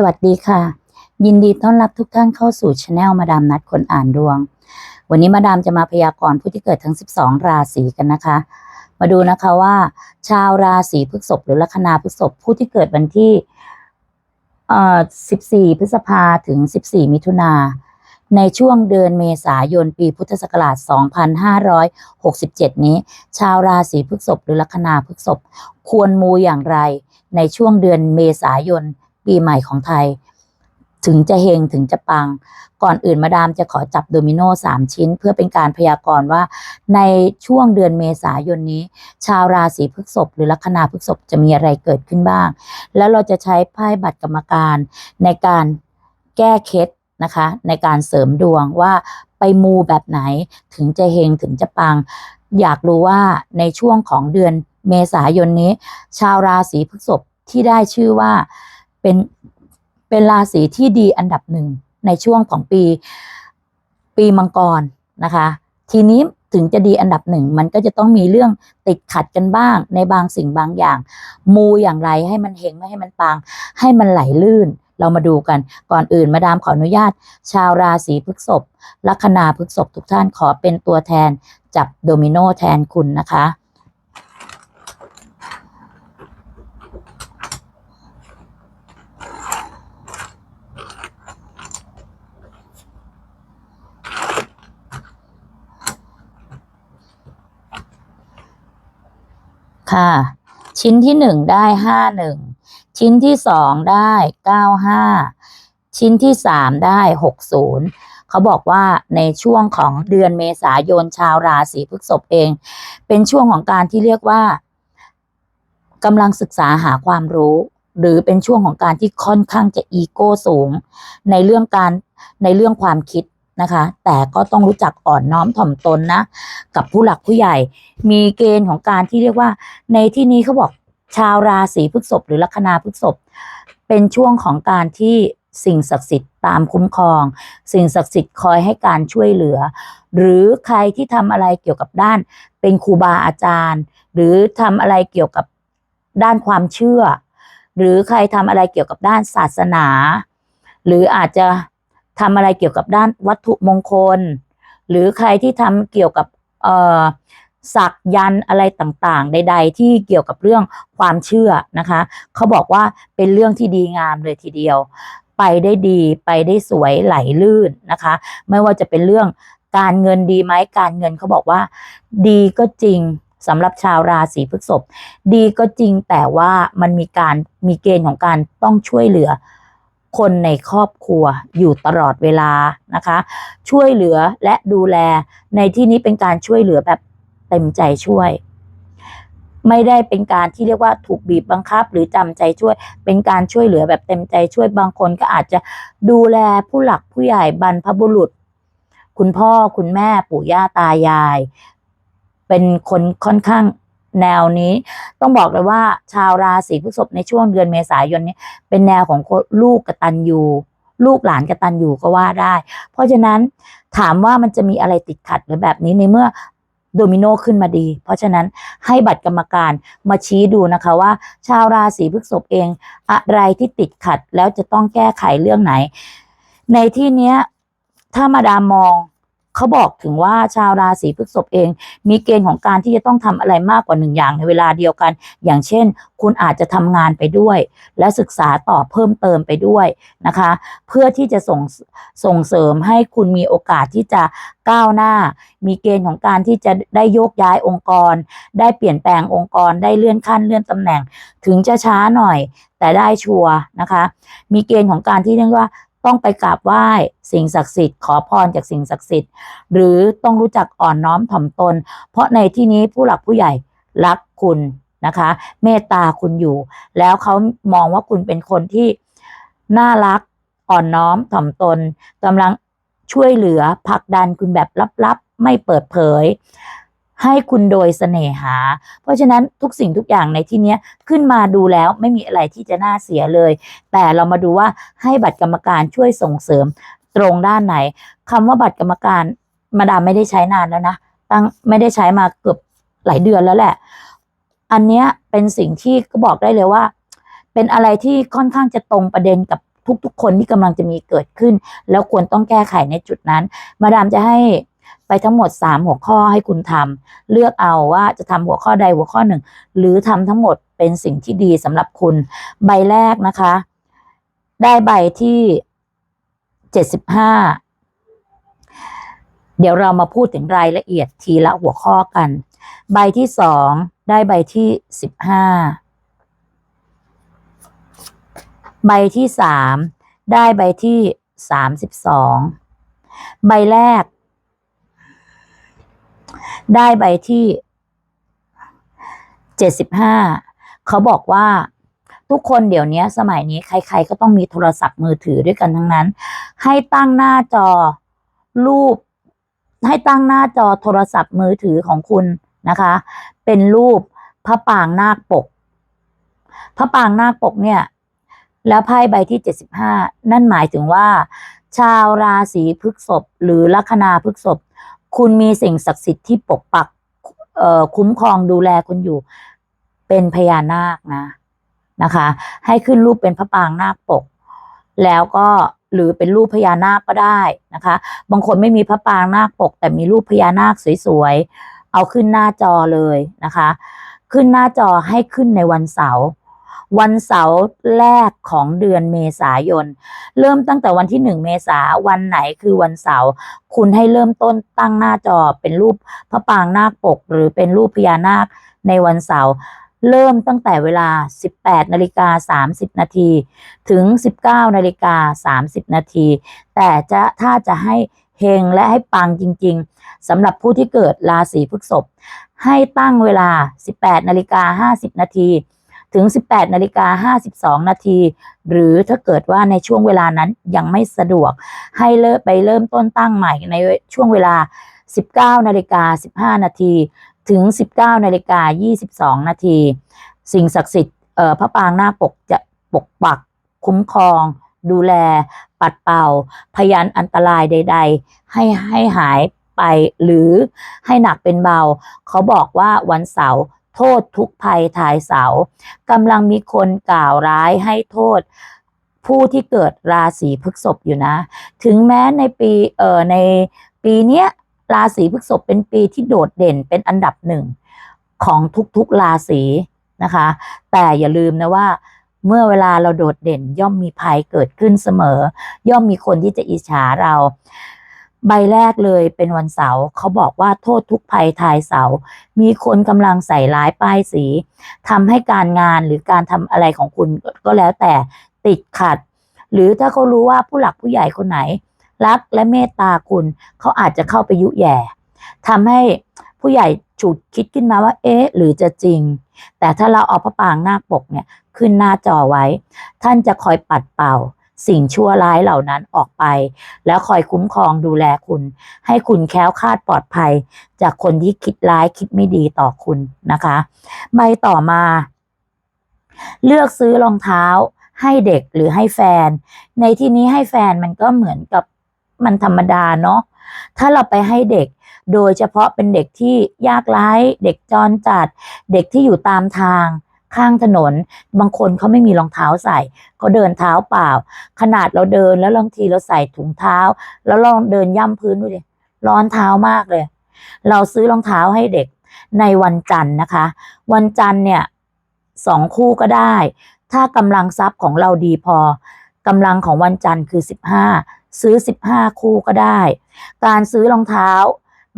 สวัสดีค่ะ ยินดีต้อนรับทุกท่านเข้าสู่ช anel มาดามนัดคนอ่านดวง วันนี้มาดามจะมาพยากรณ์ผู้ที่เกิดทั้ง 12 ราศีกันนะคะ มาดูนะคะว่า ชาวราศีพฤษภหรือลัคนาพฤษภผู้ที่เกิดวันที่เอ่อ14 พฤษภาถึง 14 มิถุนาในช่วงเดือนเมษายนปีพุทธศักราช 2567 นี้ ชาวราศีพฤษภหรือลัคนาพฤษภควรมูอย่างไรในช่วงเดือนเมษายน ปีใหม่ของไทย ถึงจะเฮงถึงจะปัง ก่อนอื่นมาดามจะขอจับโดมิโน3ชิ้น เพื่อเป็นการพยากรณ์ว่า ในช่วงเดือนเมษายนนี้ ชาวราศีพฤษภหรือลัคนาพฤษภจะมีอะไรเกิดขึ้นบ้าง แล้วเราจะใช้ไพ่บัตรกรรมการในการแก้เคล็ดนะคะในการเสริมดวงว่าไปมูแบบไหนถึงจะเฮงถึงจะปัง อยากรู้ว่าในช่วงของเดือนเมษายนนี้ ชาวราศีพฤษภที่ได้ชื่อว่า เป็นเป็นราศีที่ดีอันดับหนึ่งในช่วงของปีปีมังกรนะคะ ทีนี้ถึงจะดีอันดับหนึ่งมันก็จะต้องมีเรื่องติดขัดกันบ้างในบางสิ่งบางอย่าง มูอย่างไรให้มันเฮงไม่ให้มันปัง ให้มันไหลลื่น เรามาดูกันก่อนอื่นมาดามขออนุญาต ชาวราศีพฤษภลัคนาพฤษภทุกท่านขอเป็นตัวแทนจับโดมิโนแทนคุณนะคะ ค่ะ ชิ้นที่หนึ่งได้ห้าหนึ่งชิ้นที่สองได้เก้าห้าชิ้นที่สามได้หกศูนย์เขาบอกว่าในช่วงของเดือนเมษายนชาวราศีพฤษภเอง เป็นช่วงของการที่เรียกว่ากำลังศึกษาหาความรู้ หรือเป็นช่วงของการที่ค่อนข้างจะอีโก้สูง ในเรื่องการในเรื่องความคิด นะคะ แต่ก็ต้องรู้จักอ่อนน้อมถ่อมตนนะ กับผู้หลักผู้ใหญ่ มีเกณฑ์ของการที่เรียกว่า ในที่นี้เขาบอกชาวราศีพฤษภหรือลัคนาพฤษภเป็นช่วงของการที่สิ่งศักดิ์สิทธิ์ตามคุ้มครอง สิ่งศักดิ์สิทธิ์คอยให้การช่วยเหลือ หรือใครที่ทำอะไรเกี่ยวกับด้านเป็นครูบาอาจารย์ หรือทำอะไรเกี่ยวกับด้านความเชื่อ หรือใครทำอะไรเกี่ยวกับด้านศาสนา หรืออาจจะ ทำอะไรเกี่ยวกับด้านวัตถุมงคล หรือใครที่ทำเกี่ยวกับสักยันอะไรต่างๆ ใด ๆ ที่เกี่ยวกับเรื่องความเชื่อนะคะ เขาบอกว่าเป็นเรื่องที่ดีงามเลยทีเดียว ไปได้ดีไปได้สวยไหลลื่นนะคะ ไม่ว่าจะเป็นเรื่องการเงินดีไหมการเงินเขาบอกว่า ดีก็จริงสำหรับชาวราศีพฤษภดีก็จริงแต่ว่ามันมีการมีเกณฑ์ของการต้องช่วยเหลือ คนในครอบครัวอยู่ตลอดเวลานะคะ ช่วยเหลือและดูแลในที่นี้เป็นการช่วยเหลือแบบเต็มใจช่วย ไม่ได้เป็นการที่เรียกว่าถูกบีบบังคับ หรือจำใจช่วย เป็นการช่วยเหลือแบบเต็มใจช่วยบางคนก็อาจจะดูแลผู้หลักผู้ใหญ่บรรพบุรุษ คุณพ่อคุณแม่ปู่ย่าตายาย เป็นคนค่อนข้าง แนวนี้ ต้องบอกเลยว่าชาวราศีพฤษภในช่วงเดือนเมษายนนี้เป็นแนวของลูกกตัญญูลูกหลานกระตัญญูก็ว่าได้ เพราะฉะนั้นถามว่ามันจะมีอะไรติดขัดหรือแบบนี้ในเมื่อโดมิโนขึ้นมาดี เพราะฉะนั้นให้บัตรกรรมการมาชี้ดูนะคะว่า ชาวราศีพฤษภเองอะไรที่ติดขัดแล้วจะต้องแก้ไขเรื่องไหน ในที่เนี้ยถ้ามาดามมอง เขาบอกถึงว่าชาวราศีพฤษภเอง มีเกณฑ์ของการที่จะต้องทำอะไรมากกว่าหนึ่งอย่างในเวลาเดียวกัน อย่างเช่น คุณอาจจะทำงานไปด้วย และศึกษาต่อเพิ่มเติมไปด้วยนะคะ เพื่อที่จะส่งส่งเสริมให้คุณมีโอกาสที่จะก้าวหน้า มีเกณฑ์ของการที่จะได้โยกย้ายองค์กร ได้เปลี่ยนแปลงองค์กรได้เลื่อนขั้นเลื่อนตำแหน่ง ถึงจะช้าหน่อยแต่ได้ชัวร์นะคะ มีเกณฑ์ของการที่เรียกว่า ต้องไปกราบไหว้สิ่งศักดิ์สิทธิ์ขอพรจากสิ่งศักดิ์สิทธิ์ หรือต้องรู้จักอ่อนน้อมถ่อมตน เพราะในที่นี้ผู้หลักผู้ใหญ่รักคุณนะคะ เมตตาคุณอยู่ แล้วเขามองว่าคุณเป็นคนที่น่ารักอ่อนน้อมถ่อมตนกำลังช่วยเหลือผลักดันคุณแบบลับๆ ไม่เปิดเผย ให้คุณโดยเสน่หา เพราะฉะนั้นทุกสิ่งทุกอย่างในที่นี้ขึ้นมาดูแล้วไม่มีอะไรที่จะน่าเสียเลย แต่เรามาดูว่าให้บัตรกรรมการช่วยส่งเสริมตรงด้านไหนคำว่าบัตรกรรมการมาดามไม่ได้ใช้นานแล้วนะตั้งไม่ได้ใช้มาเกือบหลายเดือนแล้วแหละ อันเนี้ยเป็นสิ่งที่ก็บอกได้เลยว่า เป็นอะไรที่ค่อนข้างจะตรงประเด็นกับทุกๆ คนที่กำลังจะมีเกิดขึ้น แล้วควรต้องแก้ไขในจุดนั้น มาดามจะให้ ไปทั้งหมด 3 หัวข้อให้คุณทำเลือกเอาว่าจะทำหัวข้อใดหัวข้อหนึ่ง หรือทำทั้งหมดเป็นสิ่งที่ดีสำหรับคุณ ใบแรกนะคะ ได้ใบที่75เดี๋ยวเรามาพูดถึงรายละเอียดทีละหัวข้อกัน ใบที่สองได้ใบที่สิบห้าใบที่สามได้ใบที่สามสิบสองใบแรก ได้ใบที่เจ็ดสิบห้าเขาบอกว่าทุกคนเดี๋ยวนี้สมัยนี้ใคร ๆ ก็ต้องมีโทรศัพท์มือถือด้วยกันทั้งนั้น ให้ตั้งหน้าจอรูป ให้ตั้งหน้าจอโทรศัพท์มือถือของคุณนะคะ เป็นรูปพระปางนาคปกพระปางนาคปกเนี่ย แล้วไพ่ใบที่75นั่นหมายถึงว่า ชาวราศีพฤกษภหรือลัคนาพฤกษภ คุณมีสิ่งศักดิ์สิทธิ์ที่ปกปักเอ่อคุ้มครองดูแลคุณอยู่ เป็นพญานาคนะนะคะ ให้ขึ้นรูปเป็นพระปางนาคปก แล้วก็หรือเป็นรูปพญานาคก็ได้นะคะ บางคนไม่มีพระปางนาคปก แต่มีรูปพญานาคสวยๆเอาขึ้นหน้าจอเลยนะคะ ขึ้นหน้าจอให้ขึ้นในวันเสาร์ วันเสาร์แรกของเดือนเมษายน เริ่มตั้งแต่วันที่หนึ่งเมษาวันไหนคือวันเสาร์คุณให้เริ่มต้นตั้งหน้าจอเป็นรูปพระปางนาคปก หรือเป็นรูปพญานาคในวันเสาร์เริ่มตั้งแต่เวลา 18นาฬิกา30 นาทีถึง 19นาฬิกา30 นาที แต่จะถ้าจะให้เฮงและให้ปังจริง ๆสำหรับผู้ที่เกิดราศีพฤษภให้ตั้งเวลา 18นาฬิกา50 นาที ถึง 18นาฬิกา52 นาที หรือถ้าเกิดว่าในช่วงเวลานั้นยังไม่สะดวก ให้เลิกไปเริ่มต้นตั้งใหม่ในช่วงเวลา 19นาฬิกา15 นาที ถึง 19นาฬิกา22 นาที สิ่งศักดิ์สิทธิ์เอ่อพระปางหน้าปกจะปกปักคุ้มครอง ดูแล ปัดเป่า พยันอันตรายใด ๆ ให้ให้หายไปหรือให้หนักเป็นเบา เขาบอกว่าวันเสาร์ โทษทุกภัยทายเสากำลังมีคนกล่าวร้ายให้โทษผู้ที่เกิดราศีพฤษภอยู่นะ ถึงแม้ในปีเอ่อในปีเนี้ยราศีพฤษภเป็นปีที่โดดเด่นเป็นอันดับหนึ่งของทุกๆราศีนะคะ แต่อย่าลืมนะว่าเมื่อเวลาเราโดดเด่นย่อมมีภัยเกิดขึ้นเสมอ ย่อมมีคนที่จะอิจฉาเรา ใบแรกเลยเป็นวันเสาร์เขาบอกว่าโทษทุกภัยทายเสาร์มีคนกำลังใส่ร้ายป้ายสีทำให้การงานหรือการทำอะไรของคุณก็แล้วแต่ติดขัด หรือถ้าเขารู้ว่าผู้หลักผู้ใหญ่คนไหน รักและเมตตาคุณ เขาอาจจะเข้าไปยุแย่ทำให้ผู้ใหญ่ฉุดคิดขึ้นมาว่า เอ๊ะ หรือจะจริง แต่ถ้าเราเอาพระปางนาคปกเนี่ยขึ้นหน้าจอไว้ ท่านจะคอยปัดเป่า สิ่งชั่วร้ายเหล่านั้นออกไป แล้วคอยคุ้มครองดูแลคุณ ให้คุณแค้วคาดปลอดภัย จากคนที่คิดร้ายคิดไม่ดีต่อคุณนะคะใบต่อมา เลือกซื้อรองเท้าให้เด็กหรือให้แฟน ในที่นี้ให้แฟนมันก็เหมือนกับมันธรรมดาเนาะถ้าเราไปให้เด็กโดยเฉพาะเป็นเด็กที่ยากไร้เด็กจรจัด เด็กที่อยู่ตามทาง ข้างถนน บางคนเขาไม่มีรองเท้าใส่เขาเดินเท้าเปล่า ขนาดเราเดินแล้วบางทีเราใส่ถุงเท้า แล้วลองเดินย่ำพื้นดูดิร้อนเท้ามากเลย เราซื้อรองเท้าให้เด็กในวันจันทร์นะคะ วันจันทร์เนี่ยสองคู่ก็ได้ ถ้ากำลังทรัพย์ของเราดีพอกำลังของวันจันทร์คือ15ซื้อ15คู่ก็ได้ การซื้อรองเท้า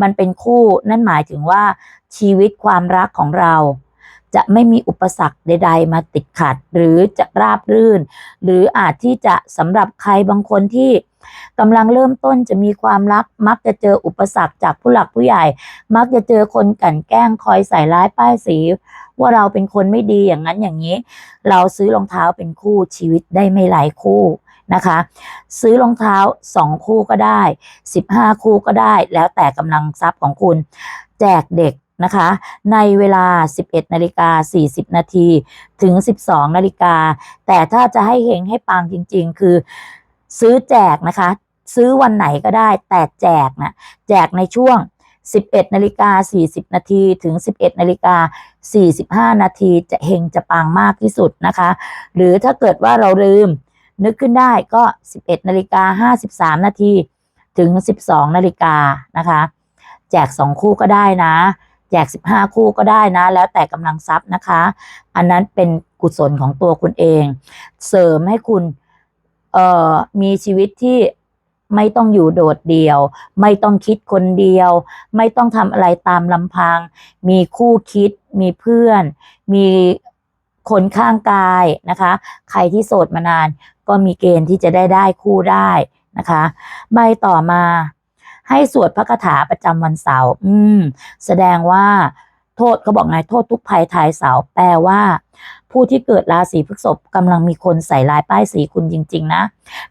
มันเป็นคู่นั่นหมายถึงว่าชีวิตความรักของเรา จะไม่มีอุปสรรคใด ๆ มาติดขัด หรือจะราบรื่น หรืออาจที่จะสำหรับใครบางคนที่กำลังเริ่มต้นจะมีความรัก มักจะเจออุปสรรคจากผู้หลักผู้ใหญ่ มักจะเจอคนกั่นแกล้งคอยใส่ร้ายป้ายสี ว่าเราเป็นคนไม่ดีอย่างนั้นอย่างนี้ เราซื้อรองเท้าเป็นคู่ชีวิตได้ไม่หลายคู่นะคะ ซื้อรองเท้า 2 คู่ก็ได้ 15 คู่ก็ได้ แล้วแต่กำลังทรัพย์ของคุณ แจกเด็ก นะคะ ในเวลา 11 นาฬิกา 40 นาทีถึง 12 นาฬิกา แต่ถ้าจะให้เฮงให้ปังจริง ๆ คือซื้อแจกนะคะ ซื้อวันไหนก็ได้ แต่แจกนะ แจกในช่วง 11 นาฬิกา 40 นาทีถึง 11 นาฬิกา 45 นาทีจะเฮงจะปังมากที่สุดนะคะ หรือถ้าเกิดว่าเราลืมนึกขึ้นได้ก็ 11 นาฬิกา 53 นาทีถึง 12 นาฬิกานะคะ แจก 2 คู่ก็ได้นะ แจก 15 คู่ก็ได้นะ แล้วแต่กำลังทรัพย์นะคะ อันนั้นเป็นกุศลของตัวคุณเอง เสริมให้คุณเอ่อมีชีวิตที่ไม่ต้องอยู่โดดเดี่ยว ไม่ต้องคิดคนเดียว ไม่ต้องทำอะไรตามลำพัง มีคู่คิด มีเพื่อน มีคนข้างกายนะคะ ใครที่โสดมานานก็มีเกณฑ์ที่จะได้ได้คู่ได้นะคะ ใบต่อมา ให้สวดพระคาถาประจำวันเสาร์อืม แสดงว่า โทษเขาบอกไงโทษทุกภัยทายเสาร์แปลว่า ผู้ที่เกิดราศีพฤษภกำลังมีคนใส่ลายป้ายสีคุณจริง ๆ นะ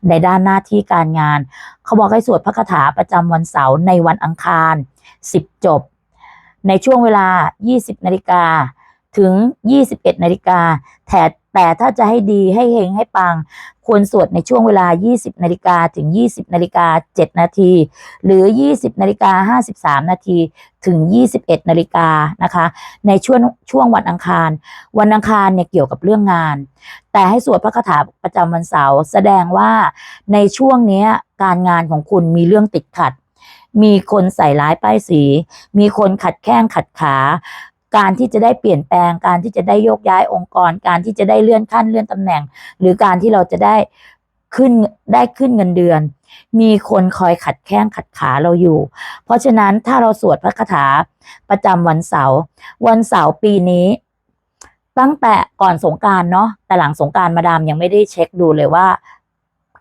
ในด้านหน้าที่การงาน เขาบอกให้สวดพระคาถาประจำวันเสาร์ในวันอังคาร 10 จบ ในช่วงเวลา 20นาฬิกาถึง 21นาฬิกาแต่ แต่ถ้าจะให้ดีให้เฮงให้ปัง ควรสวดในช่วงเวลา 20 นาฬิกาถึง 20 นาฬิกา 7 นาที หรือ 20 นาฬิกา 53 นาทีถึง 21 นาฬิกานะคะ ในช่วงช่วงวันอังคาร วันอังคารเนี่ยเกี่ยวกับเรื่องงาน แต่ให้สวดพระคาถาประจำวันเสาร์แสดงว่าในช่วงนี้การงานของคุณมีเรื่องติดขัด มีคนใส่ร้ายป้ายสี มีคนขัดแข้งขัดขา การที่จะได้เปลี่ยนแปลง การที่จะได้โยกย้ายองค์กร การที่จะได้เลื่อนขั้นเลื่อนตำแหน่ง หรือการที่เราจะได้ขึ้นได้ขึ้นเงินเดือน มีคนคอยขัดแข้งขัดขาเราอยู่ เพราะฉะนั้นถ้าเราสวดพระคาถาประจำวันเสาร์วันเสาร์ปีนี้ ตั้งแต่ก่อนสงการเนาะแต่หลังสงการมาดามยังไม่ได้เช็คดูเลยว่า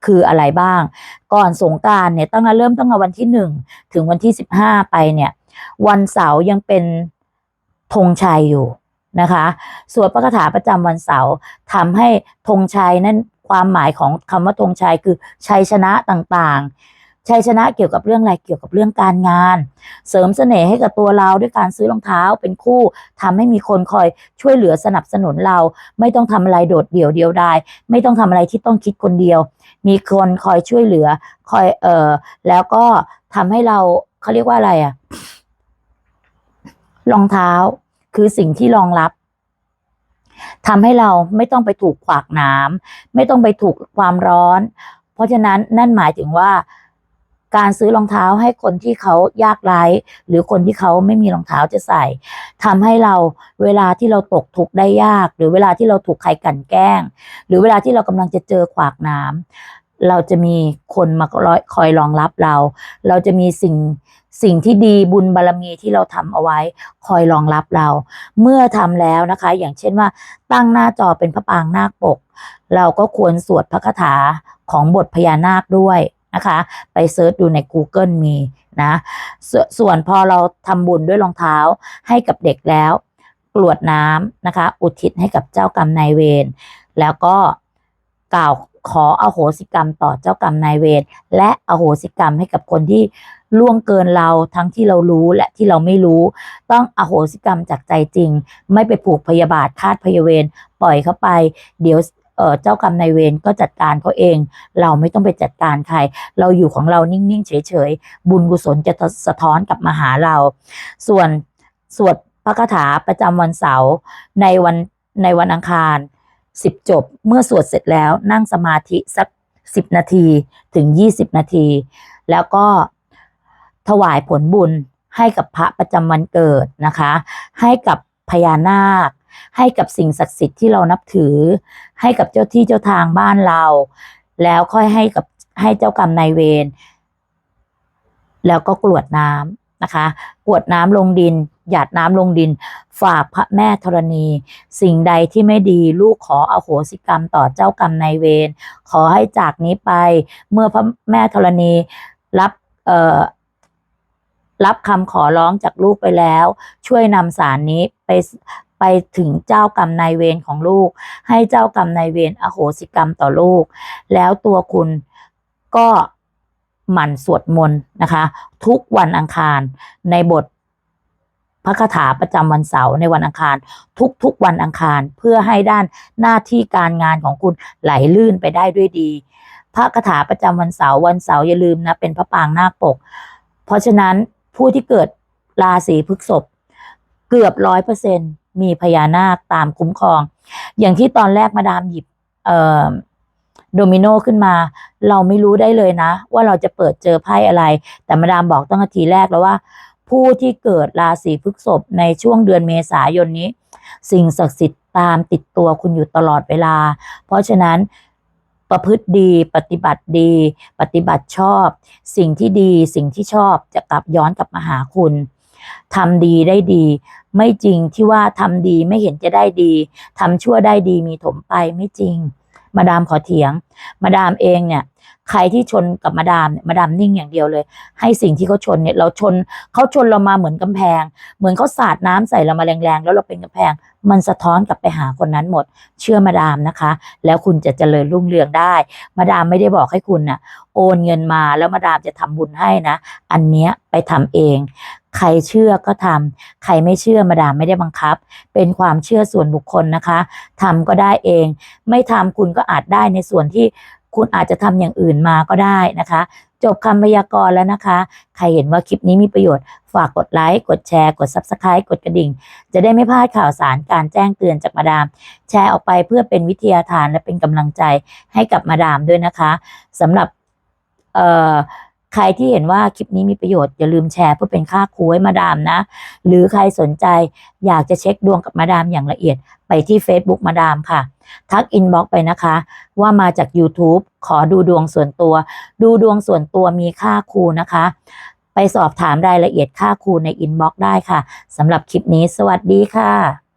คืออะไรบ้าง ก่อนสงการเนี่ยตั้งแต่เริ่มตั้งแต่วันที่หนึ่งถึงวันที่สิบห้าไปเนี่ย วันเสาร์ยังเป็น ธงชัยอยู่นะคะสวดพระคาถาประจำวันเสาร์ทำให้ธงชัยนั่นความหมายของคำว่าธงชัยคือชัยชนะต่างๆชัยชนะเกี่ยวกับเรื่องอะไรเกี่ยวกับเรื่องการงาน เสริมเสน่ห์ให้กับตัวเราด้วยการซื้อรองเท้าเป็นคู่ทำให้มีคนคอยช่วยเหลือสนับสนุนเรา ไม่ต้องทำอะไรโดดเดี่ยวเดียวดายไม่ต้องทำอะไรที่ต้องคิดคนเดียว มีคนคอยช่วยเหลือคอยเอ่อแล้วก็ทำให้เราเขาเรียกว่าอะไรอะ รองเท้าคือสิ่งที่รองรับทำให้เราไม่ต้องไปถูกขวากน้ำไม่ต้องไปถูกความร้อน เพราะฉะนั้นนั่นหมายถึงว่าการซื้อรองเท้าให้คนที่เขายากไร้หรือคนที่เขาไม่มีรองเท้าจะใส่ทำให้เราเวลาที่เราตกทุกข์ได้ยาก หรือเวลาที่เราถูกใครกลั่นแกล้ง หรือเวลาที่เรากำลังจะเจอขวากน้ำเราจะมีคนมาคอยรองรับเรา เราจะมีสิ่งสิ่งที่ดีบุญบารรมีที่เราทำเอาไว้ คอยรองรับเรา เมื่อทำแล้วนะคะ อย่างเช่นว่า ตั้งหน้าจอเป็นพระปางนาคปก เราก็ควรสวดพระคาถาของบทพญานาคด้วยนะคะ ไปเซิร์ชดูใน Google มีนะสส่วนพอเราทำบุญด้วยรองเท้าให้กับเด็กแล้ว กรวดน้ำนะคะ อุทิศให้กับเจ้ากรรมนายเวรแล้วก็กล่าว ขออโหสิกรรมต่อเจ้ากรรมนายเวรและอโหสิกรรมให้กับคนที่ล่วงเกินเราทั้งที่เรารู้และที่เราไม่รู้ ต้องอโหสิกรรมจากใจจริง ไม่ไปผูกพยาบาทคาดพยาเวรปล่อยเขาไป เดี๋ยวเออเจ้ากรรมนายเวรก็จัดการเขาเอง เราไม่ต้องไปจัดการใคร เราอยู่ของเรานิ่ง ๆ เฉย ๆ บุญกุศลจะสะท้อนกลับมาหาเรา ส่วนสวดพระคาถาประจำวันเสาร์ในวันในวันอังคาร สิบจบ เมื่อสวดเสร็จแล้วนั่งสมาธิสักสิบนาทีถึงยี่สิบนาที แล้วก็ถวายผลบุญให้กับพระประจำวันเกิดนะคะ ให้กับพญานาค ให้กับสิ่งศักดิ์สิทธิ์ที่เรานับถือ ให้กับเจ้าที่เจ้าทางบ้านเรา แล้วค่อยให้กับให้เจ้ากรรมนายเวรแล้วก็กรวดน้ำ นะคะกวดน้ำลงดิน หยาดน้ำลงดิน ฝากพระแม่ธรณี สิ่งใดที่ไม่ดีลูกขออโหสิกรรมต่อเจ้ากรรมนายเวรขอให้จากนี้ไป เมื่อพระแม่ธรณีรับเอ่อรับคำขอร้องจากลูกไปแล้ว ช่วยนำสารนี้ไปไปถึงเจ้ากรรมนายเวรของลูก ให้เจ้ากรรมนายเวรอโหสิกรรมต่อลูก แล้วตัวคุณก็ หมั่นสวดมนต์นะคะ ทุกวันอังคารในบทพระคาถาประจำวันเสาร์ในวันอังคาร ทุกๆวันอังคารเพื่อให้ด้านหน้าที่การงานของคุณไหลลื่นไปได้ด้วยดี พระคาถาประจำวันเสาร์วันเสาร์อย่าลืมนะเป็นพระปางนาคปก เพราะฉะนั้นผู้ที่เกิดราศีพฤษภเกือบร้อยเปอร์เซ็นมีพญานาคตามคุ้มครอง อย่างที่ตอนแรกมาดามหยิบเอ่อ โดมิโนขึ้นมา เราไม่รู้ได้เลยนะ ว่าเราจะเปิดเจอไพ่อะไร แต่มาดามบอกตั้งแต่ทีแรกแล้วว่า ผู้ที่เกิดราศีพฤษภในช่วงเดือนเมษายนนี้ สิ่งศักดิ์สิทธิ์ตามติดตัวคุณอยู่ตลอดเวลา เพราะฉะนั้นประพฤติดีปฏิบัติดี ปฏิบัติชอบ สิ่งที่ดีสิ่งที่ชอบจะกลับย้อนกลับมาหาคุณทำดีได้ดี ไม่จริงที่ว่าทำดีไม่เห็นจะได้ดีทำชั่วได้ดีมีถมไปไม่จริง มาดามขอเถียง มาดามเองเนี่ย ใครที่ชนกับมาดามเนี่ยมาดามนิ่งอย่างเดียวเลย ให้สิ่งที่เขาชนเนี่ย เราชนเขาชนเรามาเหมือนกำแพง เหมือนเขาสาดน้ำใส่เรามาแรงๆ แล้วเราเป็นกำแพง มันสะท้อนกลับไปหาคนนั้นหมด เชื่อมาดามนะคะ แล้วคุณจะเจริญรุ่งเรืองได้ มาดามไม่ได้บอกให้คุณน่ะ โอนเงินมาแล้วมาดามจะทำบุญให้นะ อันเนี้ยไปทำเอง ใครเชื่อก็ทำใครไม่เชื่อมาดามไม่ได้บังคับ เป็นความเชื่อส่วนบุคคลนะคะทำก็ได้เอง ไม่ทำคุณก็อาจได้ในส่วนที่คุณอาจจะทำอย่างอื่นมาก็ได้นะคะ จบคำพยากรณ์แล้วนะคะ ใครเห็นว่าคลิปนี้มีประโยชน์ ฝากกดไลค์ กดแชร์ กด Subscribe กดกระดิ่ง จะได้ไม่พลาดข่าวสารการแจ้งเตือนจากมาดาม แชร์ออกไปเพื่อเป็นวิทยาทานและเป็นกำลังใจให้กับมาดามด้วยนะคะสำหรับเอ่อ ใครที่เห็นว่าคลิปนี้มีประโยชน์อย่าลืมแชร์เพื่อเป็นค่าครูให้มาดามนะ หรือใครสนใจอยากจะเช็คดวงกับมาดามอย่างละเอียด ไปที่ Facebook มาดามค่ะ ทักอินบ็อกไปนะคะ ว่ามาจาก YouTube ขอดูดวงส่วนตัว ดูดวงส่วนตัวมีค่าครูนะคะ ไปสอบถามรายละเอียดค่าครูในอินบ็อกได้ค่ะสำหรับคลิปนี้ สวัสดีค่ะ